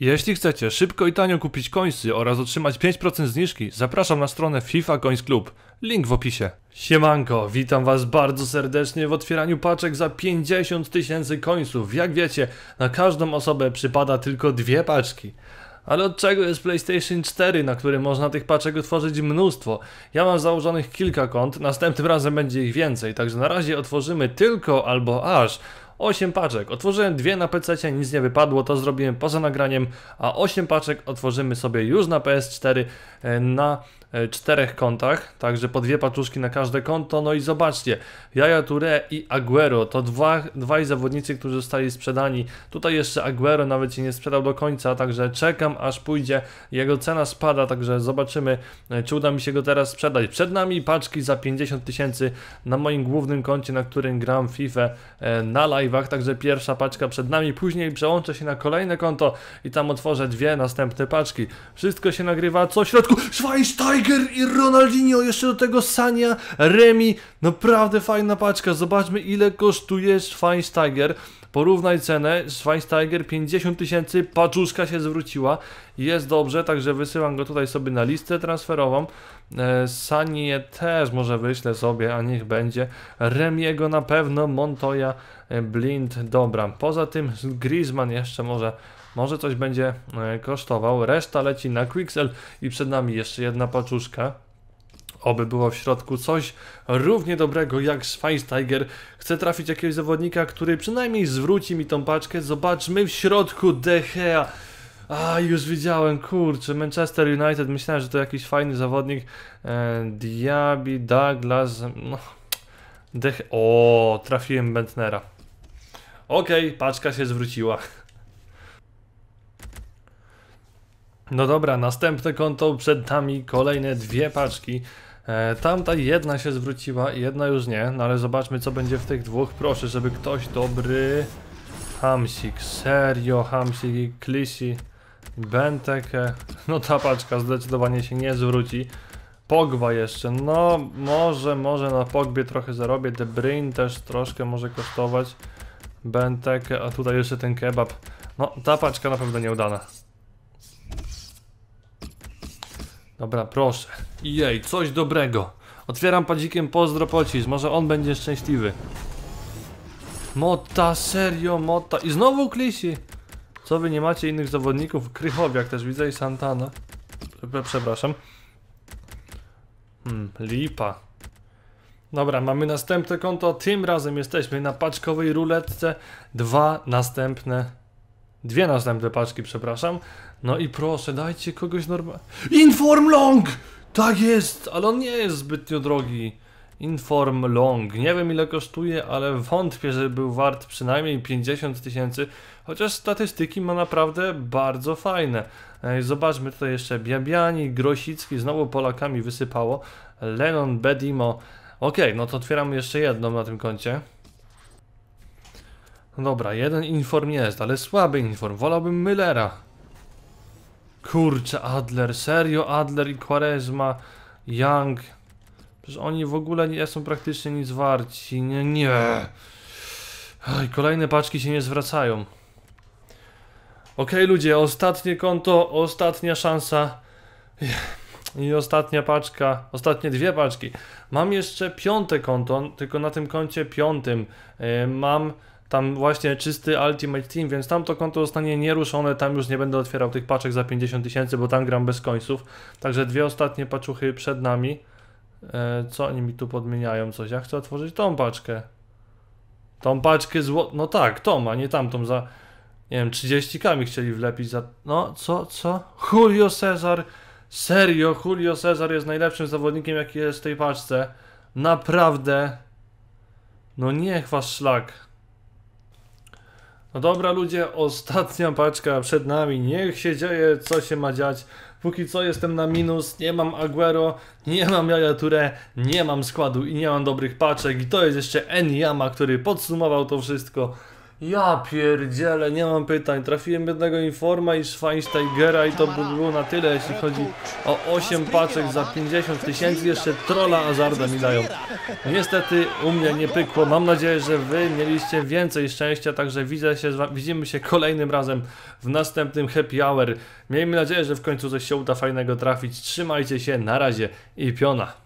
Jeśli chcecie szybko i tanio kupić końsy oraz otrzymać 5% zniżki, zapraszam na stronę FIFA Coins Club. Link w opisie. Siemanko, witam was bardzo serdecznie w otwieraniu paczek za 50 tysięcy końców. Jak wiecie, na każdą osobę przypada tylko dwie paczki. Ale od czego jest PlayStation 4, na którym można tych paczek otworzyć mnóstwo? Ja mam założonych kilka kont, następnym razem będzie ich więcej, także na razie otworzymy tylko albo aż 8 paczek. Otworzyłem dwie na PC, nic nie wypadło, to zrobiłem poza nagraniem, a 8 paczek otworzymy sobie już na PS4 e, na czterech kontach, także po dwie paczuszki na każde konto. No i zobaczcie, Jaja Touré i Aguero to dwa, dwaj zawodnicy, którzy zostali sprzedani. Tutaj jeszcze Aguero nawet się nie sprzedał do końca, także czekam aż pójdzie. Jego cena spada, także zobaczymy, e, czy uda mi się go teraz sprzedać. Przed nami paczki za 50 tysięcy na moim głównym koncie, na którym gram FIFA na live live'ach, także pierwsza paczka przed nami, później przełączę się na kolejne konto i tam otworzę dwie następne paczki. Wszystko się nagrywa, co w środku? Schweinsteiger i Ronaldinho, jeszcze do tego Sania, Remi, naprawdę fajna paczka, zobaczmy ile kosztuje Schweinsteiger. Porównaj cenę, Schweinsteiger 50 tysięcy, paczuszka się zwróciła, jest dobrze, także wysyłam go tutaj sobie na listę transferową. E, Sanie też może wyślę sobie, a niech będzie. Remiego na pewno, Montoya, e, Blind, dobra. Poza tym Griezmann jeszcze może może coś będzie e, kosztował. Reszta leci na Quixel i przed nami jeszcze jedna paczuszka. Oby było w środku coś równie dobrego jak Schweinsteiger. Chcę trafić jakiegoś zawodnika, który przynajmniej zwróci mi tą paczkę. Zobaczmy w środku De Gea. A, już widziałem, kurczę, Manchester United, myślałem, że to jakiś fajny zawodnik. E, Diaby, Douglas, no... Dech... O, trafiłem Bentnera. Okej, okay, paczka się zwróciła. No dobra, następne konto przed nami, kolejne dwie paczki. E, tamta jedna się zwróciła, jedna już nie, no ale zobaczmy co będzie w tych dwóch. Proszę, żeby ktoś dobry... Hamsik, serio, Hamsik, Klisi, Bentek, no ta paczka zdecydowanie się nie zwróci. Pogba jeszcze, no może, może na Pogbie trochę zarobię, The Brain też troszkę może kosztować. Bentek, a tutaj jeszcze ten kebab. No ta paczka na pewno nieudana. Dobra, proszę. Jej, coś dobrego. Otwieram padzikiem pozdro pocisk, może on będzie szczęśliwy. Mota, serio, Mota. I znowu Klisi. Co wy nie macie innych zawodników? Krychowiak też widzę i Santana. Przepraszam. Hmm, lipa. Dobra, mamy następne konto. Tym razem jesteśmy na paczkowej ruletce. Dwa następne. Dwie następne paczki, przepraszam. No i proszę, dajcie kogoś normalnie. Inform Long! Tak jest, ale on nie jest zbytnio drogi. Inform Long. Nie wiem ile kosztuje, ale wątpię, że był wart przynajmniej 50 tysięcy. Chociaż statystyki ma naprawdę bardzo fajne. Zobaczmy tutaj jeszcze Biabiani, Grosicki, znowu Polakami wysypało. Lenon, Bedimo. Ok, no to otwieramy jeszcze jedną na tym koncie. No dobra, jeden inform jest, ale słaby inform. Wolałbym Müllera. Kurczę, Adler, serio Adler i Quaresma, Young. Przecież oni w ogóle nie są praktycznie nic warci. Nie, nie. Oj, kolejne paczki się nie zwracają. Ok, ludzie, ostatnie konto, ostatnia szansa. I ostatnia paczka, ostatnie dwie paczki. Mam jeszcze piąte konto, tylko na tym koncie piątym yy, mam tam właśnie czysty Ultimate Team, więc tam to konto zostanie nieruszone, tam już nie będę otwierał tych paczek za 50 tysięcy, bo tam gram bez końców. Także dwie ostatnie paczuchy przed nami. E, co oni mi tu podmieniają? Coś, ja chcę otworzyć tą paczkę. Tą paczkę zło... No tak, tą, a nie tamtą za... Nie wiem, 30 kami chcieli wlepić za... No, co, co? Julio Cezar. Serio, Julio Cezar jest najlepszym zawodnikiem, jaki jest w tej paczce. Naprawdę. No niech was szlak. No dobra ludzie, ostatnia paczka przed nami, niech się dzieje co się ma dziać. Póki co jestem na minus, nie mam Aguero, nie mam Jaja nie mam składu i nie mam dobrych paczek i to jest jeszcze Enyama, który podsumował to wszystko. Ja pierdzielę, nie mam pytań. Trafiłem jednego informa i Schweinsteigera i to by było na tyle, jeśli chodzi o 8 paczek za 50 tysięcy. Jeszcze trolla Azarda mi dają. Niestety u mnie nie pykło. Mam nadzieję, że wy mieliście więcej szczęścia, także widzę się, widzimy się kolejnym razem w następnym happy hour. Miejmy nadzieję, że w końcu coś się uda fajnego trafić. Trzymajcie się, na razie i piona.